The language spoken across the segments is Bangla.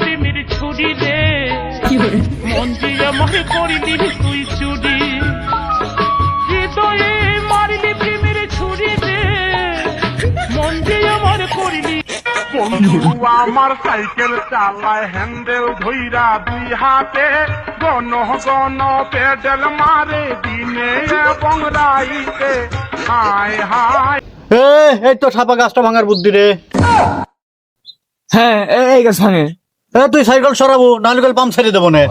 প্রেমের ছুরি রে মন আমার তুই চুরি। হৃদয়ে মারিলি প্রেমের ছুরি রে মন যে আমার করিলি বন্ধু আমার সাইকেল চালায় হ্যান্ডেল ধইরা দুই হাতে। গণ গণ পেডেল মারে দিনে এবং রাইতে। হায় হায়। এই তো সাপা গাছটা ভাঙার বুদ্ধি রে। হ্যাঁ এই গাছ ভাঙে। এ তুই সাইকেল সরাবো নাহলে পাম্প ছেড়ে দেবো নে।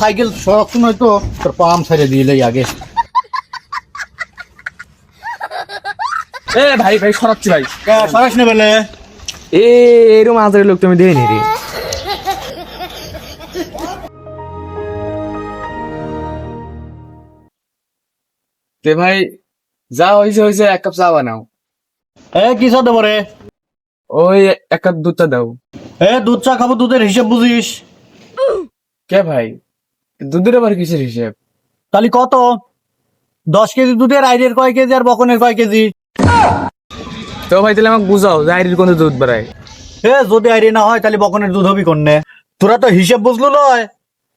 সাইকেল তো তোর পাম্প ছেড়ে দিলে আগে। এ ভাই ভাই সরাচ্ছি ভাই। সরাস নে বেলে। এ এরকম আজারের লোক তুমি দেখিনি রে। তে ভাই যা হয়েছে হয়েছে এক কাপ চা বানাও। এ কি চা দেবো রে? ওই এক কাপ দুধটা দাও। এ দুধ চা খাব দুধের হিসেব বুঝিস? কে ভাই? দুধের আবার কিসের হিসেব? তাহলে কত? দশ কেজি দুধের আইডের কয় কেজি আর বকনের কয় কেজি? তো ভাই তাহলে আমাকে বুঝাও যে আইডির কোন দুধ বাড়ায়। এ যদি আইডি না হয় তাহলে বকনের দুধ হবি কোনে তোরা তো হিসেব বুঝলো নয়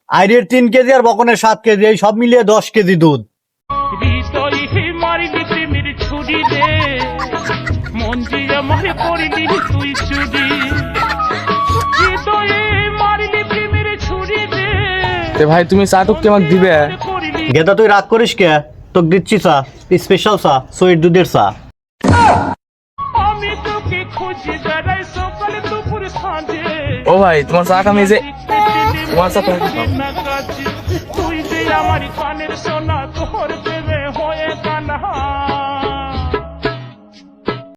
আইডির তিন কেজি আর বকনের সাত কেজি এই সব মিলিয়ে দশ কেজি দুধ। মন করিলি তুই চুরি তে ভাই তুমি চা টুককে আমাকে দিবে? গেদা তুই রাগ করিস কে? তোকে দিচ্ছি চা স্পেশাল চা সুইট দুধের চা। আমি তোকে খুঁজি বেড়াই সকালে দুপুর সাঁঝে। ও ভাই তোমার চা কামে যে তোমার চা তুই যে আমার কানের সোনা তোর হয়ে কানা।